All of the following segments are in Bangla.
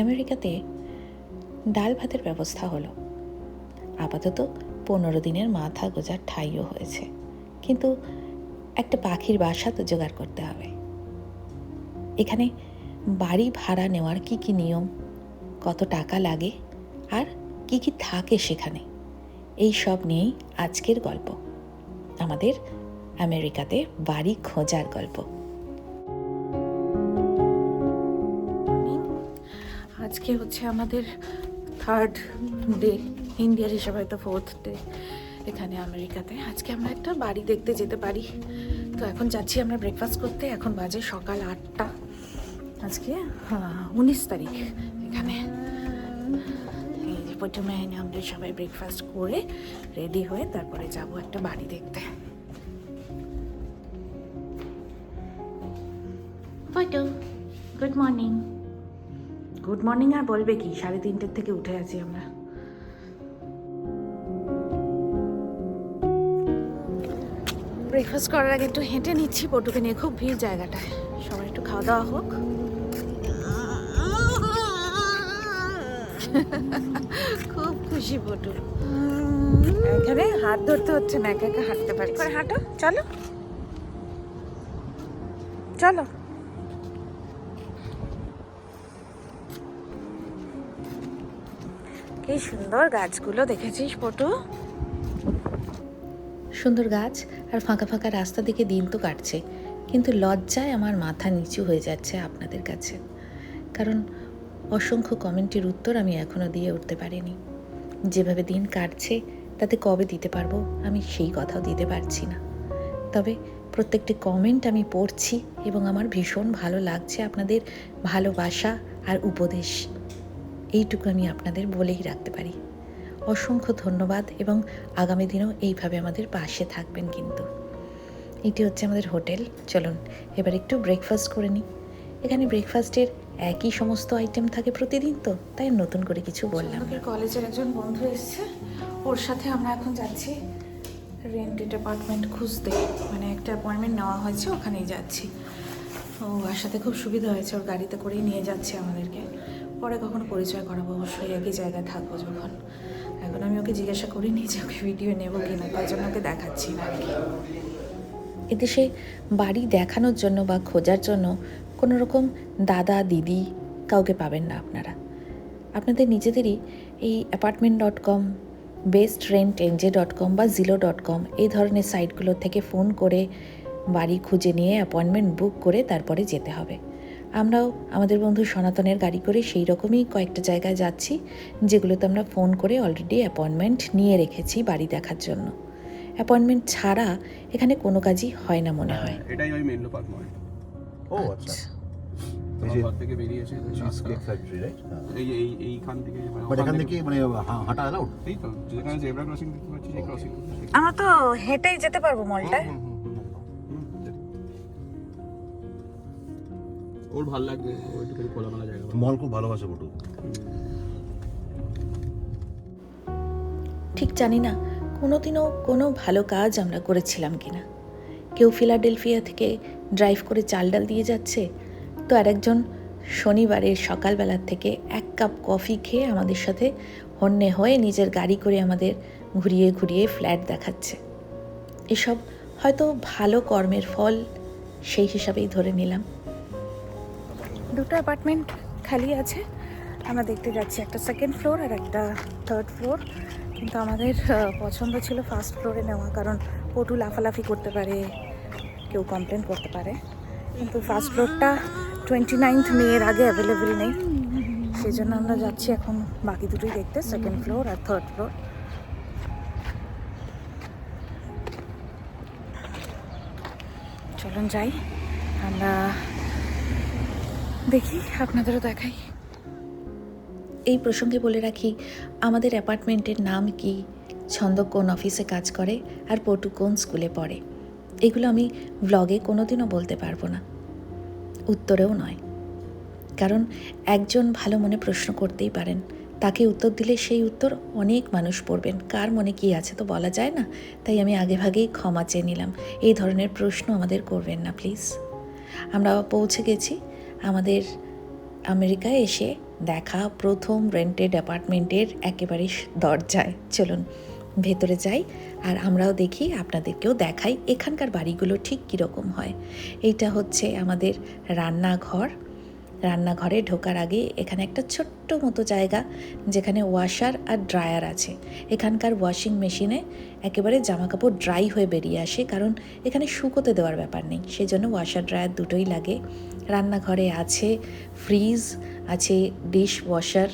আমেরিকাতে ডাল ভাতের ব্যবস্থা হলো। আপাতত পনেরো দিনের মাথা গোজার ঠাইও হয়েছে। কিন্তু একটা পাখির বাসা তো জোগাড় করতে হবে। এখানে বাড়ি ভাড়া নেওয়ার কি কি নিয়ম, কত টাকা লাগে আর কি কি থাকে সেখানে, এই সব নিয়েই আজকের গল্প। আমাদের আমেরিকাতে বাড়ি খোঁজার গল্প। আজকে হচ্ছে আমাদের থার্ড ডে ইন্ডিয়ার হিসাবে হয়তো ফোর্থ ডে এখানে আমেরিকাতে। আজকে আমরা একটা বাড়ি দেখতে যেতে পারি। তো এখন যাচ্ছি আমরা ব্রেকফাস্ট করতে। এখন বাজে সকাল আটটা। আজকে উনিশ তারিখ এখানে। এই যে প্রথমে আমরা সবাই ব্রেকফাস্ট করে রেডি হয়ে তারপরে যাব একটা বাড়ি দেখতে। Photo good morning good morning আর বলবে কি? সাড়ে তিনটের থেকে উঠে আছি আমরা। ব্রেকফাস্ট করার আগে একটু হেঁটে নিচ্ছি পটুকে নিয়ে। খুব ভিড় জায়গাটায়। সবাই একটু খাওয়া দাওয়া হোক। খুব খুশি পটু। এখানে হাত ধরতে হচ্ছে না একা একা হাঁটতে পারি হাঁটো চলো। চলো। কি সুন্দর গাছগুলো দেখেছিস পটু সুন্দর গাছ আর ফাঁকা ফাঁকা রাস্তা দিকে দিন তো কাটছে, কিন্তু লজ্জায় আমার মাথা নিচু হয়ে যাচ্ছে আপনাদের কাছে। কারণ অসংখ্য কমেন্টের উত্তর আমি এখনও দিয়ে উঠতে পারিনি। যেভাবে দিন কাটছে, তাতে কবে দিতে পারব আমি সেই কথাও দিতে পারছি না। তবে প্রত্যেকটি কমেন্ট আমি পড়ছি এবং আমার ভীষণ ভালো লাগছে আপনাদের ভালোবাসা আর উপদেশ। এইটুকু আমি আপনাদের বলেই রাখতে পারি। অসংখ্য ধন্যবাদ এবং আগামী দিনেও এইভাবে আমাদের পাশে থাকবেন কিন্তু। এটি হচ্ছে আমাদের হোটেল। চলুন, এবার একটু ব্রেকফাস্ট করে নিই। এখানে ব্রেকফাস্টের একই সমস্ত আইটেম থাকে প্রতিদিন তো, তাই নতুন করে কিছু বললাম কলেজের একজন বন্ধু এসছে। ওর সাথে আমরা এখন যাচ্ছি রেন্টেড অ্যাপার্টমেন্ট খুঁজতে। মানে একটা অ্যাপয়েন্টমেন্ট নেওয়া হয়েছে, ওখানেই যাচ্ছি। ও আর সাথে খুব সুবিধা হয়েছে, ওর গাড়িতে করেই নিয়ে যাচ্ছে আমাদেরকে। পরে কখনো পরিচয় করাবো, অবশ্যই একই জায়গায় থাকব যখন। এখন আমি ওকে জিজ্ঞাসা করিনি যে ওকে ভিডিও নেব কিনা তাই জন্য ওকে দেখাচ্ছি না কি। এদেশে বাড়ি দেখানোর জন্য বা খোঁজার জন্য কোনো রকম দাদা, দিদি কাউকে পাবেন না আপনারা। আপনাদের নিজেদেরই এই apartment dot com best rent NJ dot com বা জিলো ডট কম এই ধরনের সাইটগুলো থেকে ফোন করে বাড়ি খুঁজে নিয়ে অ্যাপয়েন্টমেন্ট বুক করে তারপরে যেতে হবে। আমরাও আমাদের বন্ধু সনাতনের গাড়ি করে সেই রকমই কয়েকটা জায়গায় যাচ্ছি যেগুলোতে আমরা ফোন করে অলরেডি অ্যাপয়েন্টমেন্ট নিয়ে রেখেছি বাড়ি দেখার জন্য। অ্যাপয়েন্টমেন্ট ছাড়া এখানে কোনো কাজই হয় না মনে হয়। এটাই ওই মেনলো পার্ক মল ও আচ্ছা। এই আমার যে ঘর থেকে বেরিয়ে এসে চিজ কেক ফ্যাক্টরি রাইট এই এই এইখান থেকে মানে বাট এখান থেকে মানে হাঁটা অ্যালাউড এই তো যেখানে জেব্রা ক্রসিং দেখতে পাচ্ছি সেই ক্রসিং আমরা তো হেঁটেই যেতে পারব মলটায় ওর ভালো লাগবে ও একটু খোলামেলা জায়গা মল খুব ভালোবাসে বটু ঠিক জানি না কোনোদিনও কোনো ভালো কাজ আমরা করেছিলাম কিনা। কেউ ফিলাডেলফিয়া থেকে ড্রাইভ করে চাল ডাল দিয়ে যাচ্ছে তো আরেকজন শনিবারের সকালবেলার থেকে এক কাপ কফি খেয়ে আমাদের সাথে হন্যে হয়ে নিজের গাড়ি করে আমাদের ঘুরিয়ে ঘুরিয়ে ফ্ল্যাট দেখাচ্ছে। এসব হয়তো ভালো কর্মের ফল সেই হিসাবেই ধরে নিলাম। দুটো অ্যাপার্টমেন্ট খালি আছে। আমরা দেখতে যাচ্ছি একটা সেকেন্ড ফ্লোর আর একটা থার্ড ফ্লোর কিন্তু আমাদের পছন্দ ছিল ফার্স্ট ফ্লোরে নেওয়া, কারণ পটু লাফালাফি করতে পারে, কেউ কমপ্লেন করতে পারে। কিন্তু ফার্স্ট ফ্লোরটা টোয়েন্টি নাইনথ মেয়ের আগে অ্যাভেলেবেল নেই। সেই জন্য আমরা যাচ্ছি এখন বাকি দুটোই দেখতে সেকেন্ড ফ্লোর আর থার্ড ফ্লোর চলুন যাই। আমরা দেখি, আপনাদেরও দেখাই। এই প্রসঙ্গে বলে রাখি, আমাদের অ্যাপার্টমেন্টের নাম কি? ছন্দ কোন অফিসে কাজ করে আর পটু কোন স্কুলে পড়ে? এগুলো আমি ব্লগে কোনোদিনও বলতে পারব না। উত্তরেও নয়। কারণ একজন ভালো মনে প্রশ্ন করতেই পারেন। তাকে উত্তর দিলে সেই উত্তর অনেক মানুষ পড়বেন। কার মনে কি আছে তো বলা যায় না? তাই আমি আগেভাগেই ক্ষমা চেয়ে নিলাম। এই ধরনের প্রশ্ন আমাদের করবেন না, প্লিজ। আমরা পৌঁছে গেছি। আমাদের আমেরিকায় এসে দেখা প্রথম রেন্টেড অ্যাপার্টমেন্টের একেবারে দরজায়। চলুন, ভেতরে যাই আর আমরাও দেখি, আপনাদেরকেও দেখাই এখানকার বাড়িগুলো ঠিক কীরকম হয়। এইটা হচ্ছে আমাদের রান্নাঘর। রান্নাঘরে ঢোকার আগে এখানে একটা ছোট্ট মতো জায়গা যেখানে ওয়াশার আর ড্রায়ার আছে। এখানকার ওয়াশিং মেশিনে একেবারে জামা কাপড় ড্রাই হয়ে বেরিয়ে আসে, কারণ এখানে শুকোতে দেওয়ার ব্যাপার নেই। সেই জন্য ওয়াশার ড্রায়ার দুটোই লাগে। রান্নাঘরে আছে ফ্রিজ, আছে ডিশ ওয়াশার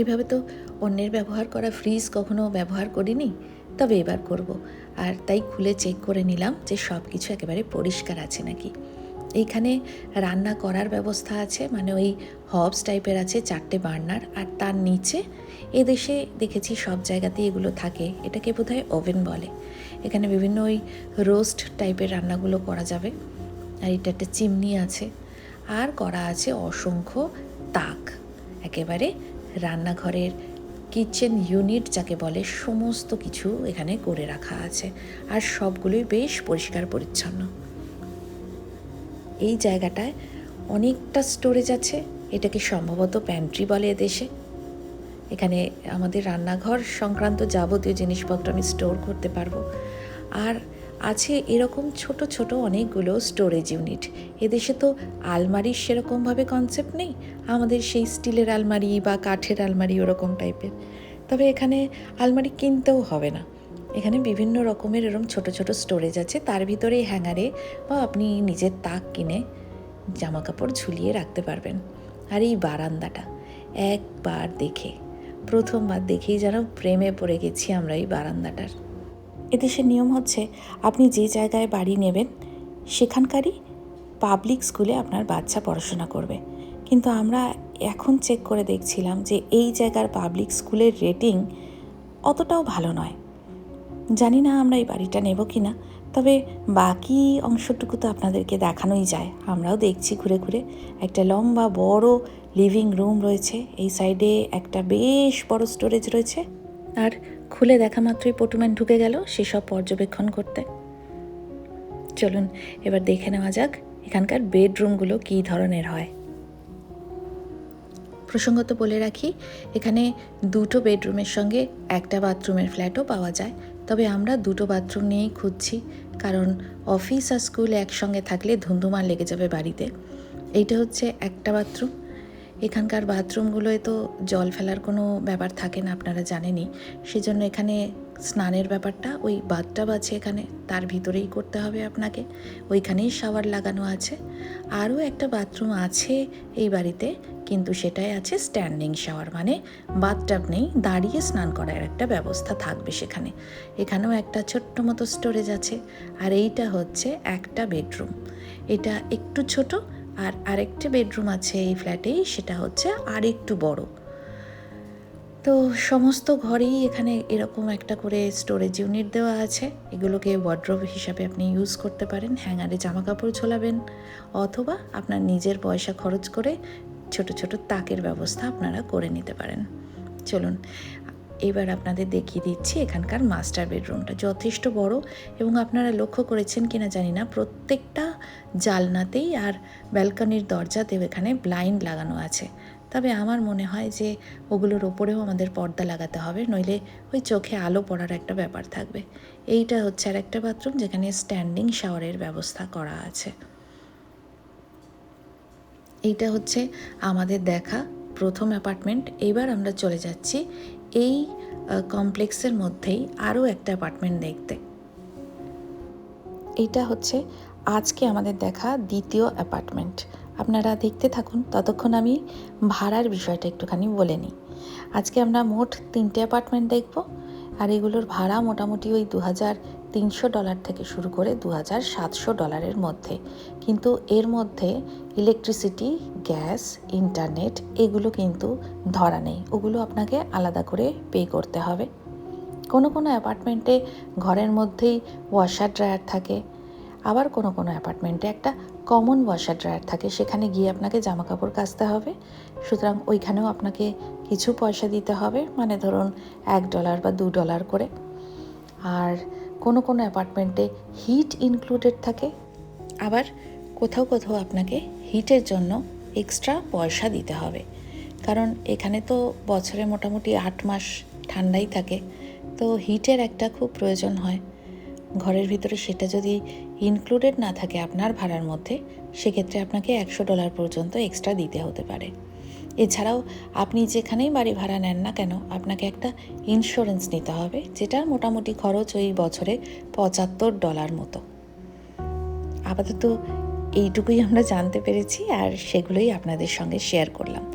এভাবে তো অন্যের ব্যবহার করা ফ্রিজ কখনো ব্যবহার করিনি, তবে এবার করব। আর তাই খুলে চেক করে নিলাম যে সব কিছু একেবারে পরিষ্কার আছে নাকি। এইখানে রান্না করার ব্যবস্থা আছে মানে ওই হবস টাইপের আছে চারটে বার্নার, আর তার নিচে এদেশে দেখেছি সব জায়গাতেই এগুলো থাকে। এটাকে বোধহয় ওভেন বলে। এখানে বিভিন্ন ওই রোস্ট টাইপের রান্নাগুলো করা যাবে। আর এটা একটা চিমনি আছে। আর করা আছে অসংখ্য তাক। একেবারে রান্নাঘরের কিচেন ইউনিট যাকে বলে, সমস্ত কিছু এখানে করে রাখা আছে। আর সবগুলোই বেশ পরিষ্কার পরিচ্ছন্ন। এই জায়গাটায় অনেকটা স্টোরেজ আছে। এটাকে সম্ভবত প্যান্ট্রি বলে এদেশে। এখানে আমাদের রান্নাঘর সংক্রান্ত যাবতীয় জিনিসপত্র আমি স্টোর করতে পারব। আর আছে এরকম ছোট ছোট অনেকগুলো স্টোরেজ ইউনিট এদেশে তো আলমারির সেরকমভাবে কনসেপ্ট নেই, আমাদের সেই স্টিলের আলমারি বা কাঠের আলমারি ওরকম টাইপের তবে এখানে আলমারি কিনতেও হবে না। এখানে বিভিন্ন রকমের এরকম ছোট ছোট স্টোরেজ আছে, তার ভিতরে হ্যাঙ্গারে বা আপনি নিজের তাক কিনে জামা কাপড় ঝুলিয়ে রাখতে পারবেন। আর এই বারান্দাটা একবার দেখে, প্রথমবার দেখেই যেন প্রেমে পড়ে গেছি আমরা এই বারান্দাটার। এদেশের নিয়ম হচ্ছে আপনি যে জায়গায় বাড়ি নেবেন, সেখানকারই পাবলিক স্কুলে আপনার বাচ্চা পড়াশোনা করবে। কিন্তু আমরা এখন চেক করে দেখছিলাম যে এই জায়গার পাবলিক স্কুলের রেটিং অতটাও ভালো নয়। জানি না আমরা এই বাড়িটা নেব কি না তবে বাকি অংশটুকু তো আপনাদেরকে দেখানোই যায়। আমরাও দেখছি ঘুরে ঘুরে একটা লম্বা বড় লিভিং রুম রয়েছে, এই সাইডে একটা বেশ বড় স্টোরেজ রয়েছে। আর খুলে দেখা মাত্রই পটুম্যান ঢুকে গেল সেসব পর্যবেক্ষণ করতে। চলুন, এবার দেখে নেওয়া যাক এখানকার বেডরুমগুলো কী ধরনের হয়। প্রসঙ্গত বলে রাখি, এখানে দুটো বেডরুমের সঙ্গে একটা বাথরুমের ফ্ল্যাটও পাওয়া যায়। তবে আমরা দুটো বাথরুম নিয়েই খুঁজছি, কারণ অফিস আর স্কুল একসঙ্গে থাকলে ধুন্ধুমার লেগে যাবে বাড়িতে। এইটা হচ্ছে একটা বাথরুম। এখানকার বাথরুমগুলোয় তো জল ফেলার কোনো ব্যাপার থাকে না, আপনারা জানেনই। সেজন্য এখানে স্নানের ব্যাপারটা, ওই বাথটাব আছে এখানে, তার ভিতরেই করতে হবে আপনাকে। ওইখানেই শাওয়ার লাগানো আছে। আরও একটা বাথরুম আছে এই বাড়িতে, কিন্তু সেটাই আছে স্ট্যান্ডিং শাওয়ার মানে বাথটাব নেই, দাঁড়িয়ে স্নান করার একটা ব্যবস্থা থাকবে সেখানে। এখানেও একটা ছোট্ট মতো স্টোরেজ আছে, আর এইটা হচ্ছে একটা বেডরুম। এটা একটু ছোট আর আরেকটা বেডরুম আছে এই ফ্ল্যাটেই সেটা হচ্ছে আর একটু বড়। তো সমস্ত ঘরেই এখানে এরকম একটা করে স্টোরেজ ইউনিট দেওয়া আছে। এগুলোকে ওয়ার্ড্রোব হিসাবে আপনি ইউজ করতে পারেন। হ্যাঙ্গারে জামা কাপড় ঝোলাবেন, অথবা আপনার নিজের পয়সা খরচ করে ছোট ছোট তাকের ব্যবস্থা আপনারা করে নিতে পারেন। চলুন, এবার আপনাদের দেখিয়ে দিচ্ছি এখানকার মাস্টার বেডরুমটা যথেষ্ট বড় এবং আপনারা লক্ষ্য করেছেন কিনা জানি না, প্রত্যেকটা জালনাতেই আর ব্যালকনির দরজাতেও এখানে ব্লাইন্ড লাগানো আছে। তবে আমার মনে হয় যে ওগুলোর ওপরেও আমাদের পর্দা লাগাতে হবে, নইলে ওই চোখে আলো পড়ার একটা ব্যাপার থাকবে। এইটা হচ্ছে আর একটা বাথরুম যেখানে স্ট্যান্ডিং শাওয়ারের ব্যবস্থা করা আছে। এইটা হচ্ছে আমাদের দেখা প্রথম অ্যাপার্টমেন্ট। এবার আমরা চলে যাচ্ছি এই কমপ্লেক্সের মধ্যেই আরও একটা অ্যাপার্টমেন্ট দেখতে। এইটা হচ্ছে আজকে আমাদের দেখা দ্বিতীয় অ্যাপার্টমেন্ট। আপনারা দেখতে থাকুন, ততক্ষণ আমি ভাড়ার বিষয়টা একটুখানি বলে নিই। আজকে আমরা মোট তিনটে অ্যাপার্টমেন্ট দেখব, আর এগুলোর ভাড়া মোটামুটি ওই দু হাজার তিনশো ডলার থেকে শুরু করে দু হাজার সাতশো ডলারের মধ্যে। কিন্তু এর মধ্যে ইলেকট্রিসিটি, গ্যাস, ইন্টারনেট এগুলো কিন্তু ধরা নেই। ওগুলো আপনাকে আলাদা করে পে করতে হবে। কোনো কোনো অ্যাপার্টমেন্টে ঘরের মধ্যেই ওয়াশার ড্রায়ার থাকে আবার কোনো কোনো অ্যাপার্টমেন্টে একটা কমন ওয়াশার ড্রায়ার থাকে, সেখানে গিয়ে আপনাকে জামা কাপড় কাচতে হবে। সুতরাং ওইখানেও আপনাকে কিছু পয়সা দিতে হবে মানে ধরুন এক ডলার বা দু ডলার করে। আর কোনো কোনো অ্যাপার্টমেন্টে হিট ইনক্লুডেড থাকে, আবার কোথাও কোথাও আপনাকে হিটের জন্য এক্সট্রা পয়সা দিতে হবে। কারণ এখানে তো বছরে মোটামুটি আট মাস ঠান্ডাই থাকে, তো হিটের একটা খুব প্রয়োজন হয়। ঘরের ভিতরে সেটা যদি ইনক্লুডেড না থাকে আপনার ভাড়ার মধ্যে, সেক্ষেত্রে আপনাকে একশো ডলার পর্যন্ত এক্সট্রা দিতে হতে পারে। এছাড়াও আপনি যেখানেই বাড়ি ভাড়া নেন না কেন, আপনাকে একটা ইন্স্যুরেন্স নিতে হবে, যেটার মোটামুটি খরচ ওই বছরে পঁচাত্তর ডলার মতো। আপাতত এইটুকুই আমরা জানতে পেরেছি আর সেগুলোই আপনাদের সঙ্গে শেয়ার করলাম।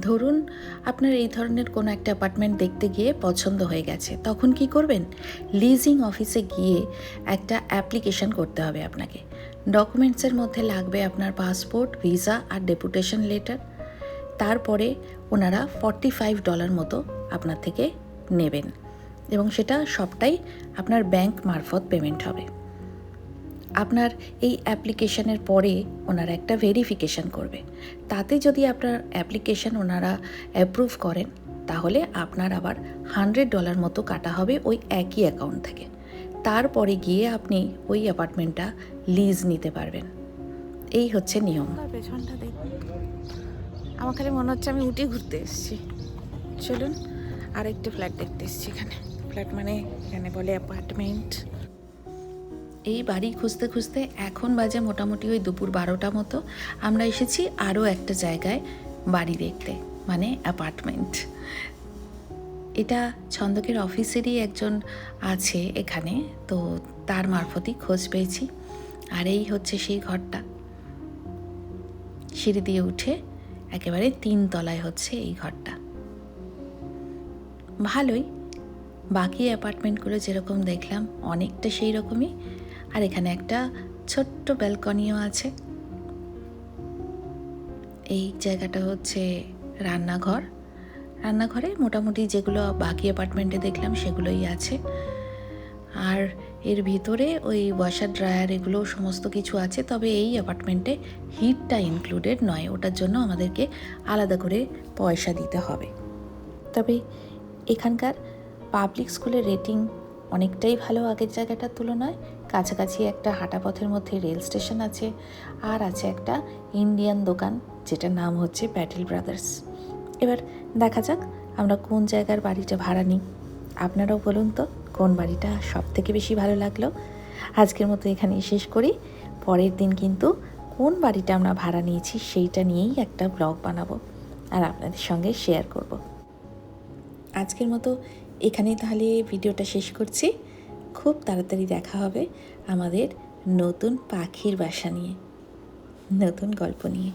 ধরুন, আপনার এই ধরনের কোনো একটা অ্যাপার্টমেন্ট দেখতে গিয়ে পছন্দ হয়ে গেছে, তখন কি করবেন? লিজিং অফিসে গিয়ে একটা অ্যাপ্লিকেশন করতে হবে আপনাকে। ডকুমেন্টসের মধ্যে লাগবে আপনার পাসপোর্ট, ভিসা আর ডেপুটেশন লেটার। তারপরে ওনারা ফর্টি ফাইভ ডলার মতো আপনার থেকে নেবেন এবং সেটা সবটাই আপনার ব্যাংক মারফত পেমেন্ট হবে। আপনার এই অ্যাপ্লিকেশনের পরে ওনারা একটা ভেরিফিকেশন করবে। তাতে যদি আপনার অ্যাপ্লিকেশন ওনারা অ্যাপ্রুভ করেন, তাহলে আপনার আবার হান্ড্রেড ডলার মতো কাটা হবে ওই একই অ্যাকাউন্ট থেকে। তারপরে গিয়ে আপনি ওই অ্যাপার্টমেন্টটা লিজ নিতে পারবেন। এই হচ্ছে নিয়ম। পেছনটা আমার খালি মনে হচ্ছে আমি উঠে ঘুরতে এসেছি। চলুন আর আরেকটা ফ্ল্যাট দেখতে এসেছি এখানে। ফ্ল্যাট মানে এখানে বলে অ্যাপার্টমেন্ট এই বাড়ি খুঁজতে খুঁজতে এখন বাজে মোটামুটি ওই দুপুর বারোটা মতো। আমরা এসেছি আরও একটা জায়গায় বাড়ি দেখতে মানে অ্যাপার্টমেন্ট এটা ছন্দকের অফিসেরই একজন আছে এখানে, তো তার মারফতই খোঁজ পেয়েছি। আর এই হচ্ছে সেই ঘরটা। সিঁড়ি দিয়ে উঠে একেবারে তিন তলায় হচ্ছে এই ঘরটা। ভালোই। বাকি অ্যাপার্টমেন্টগুলো যেরকম দেখলাম, অনেকটা সেই রকমই। আর এখানে একটা ছোট্ট ব্যালকনিও আছে। এই জায়গাটা হচ্ছে রান্নাঘর। রান্নাঘরে মোটামুটি যেগুলো বাকি অ্যাপার্টমেন্টে দেখলাম সেগুলোই আছে। আর এর ভিতরে ওই ওয়াশার ড্রায়ার এগুলো সমস্ত কিছু আছে, তবে এই অ্যাপার্টমেন্টে হিটটা ইনক্লুডেড নয়। ওটার জন্য আমাদেরকে আলাদা করে পয়সা দিতে হবে। তবে এখানকার পাবলিক স্কুলের রেটিং অনেকটাই ভালো আগের জায়গাটার তুলনায়। কাছাকাছি একটা হাঁটা পথের মধ্যে রেল স্টেশন আছে আর আছে একটা ইন্ডিয়ান দোকান যেটার নাম হচ্ছে প্যাটেল ব্রাদার্স। এবার দেখা যাক আমরা কোন জায়গার বাড়িটা ভাড়া নিই। আপনারাও বলুন তো কোন বাড়িটা সব থেকে বেশি ভালো লাগল। আজকের মতো এখানেই শেষ করি। পরের দিন কিন্তু কোন বাড়িটা আমরা ভাড়া নিয়েছি সেইটা নিয়েই একটা ব্লগ বানাবো আর আপনাদের সঙ্গে শেয়ার করব। আজকের মতো এখানেই তাহলে ভিডিওটা শেষ করছি। খুব তাড়াতাড়ি দেখা হবে আমাদের নতুন পাখির বাসা নিয়ে নতুন গল্প নিয়ে।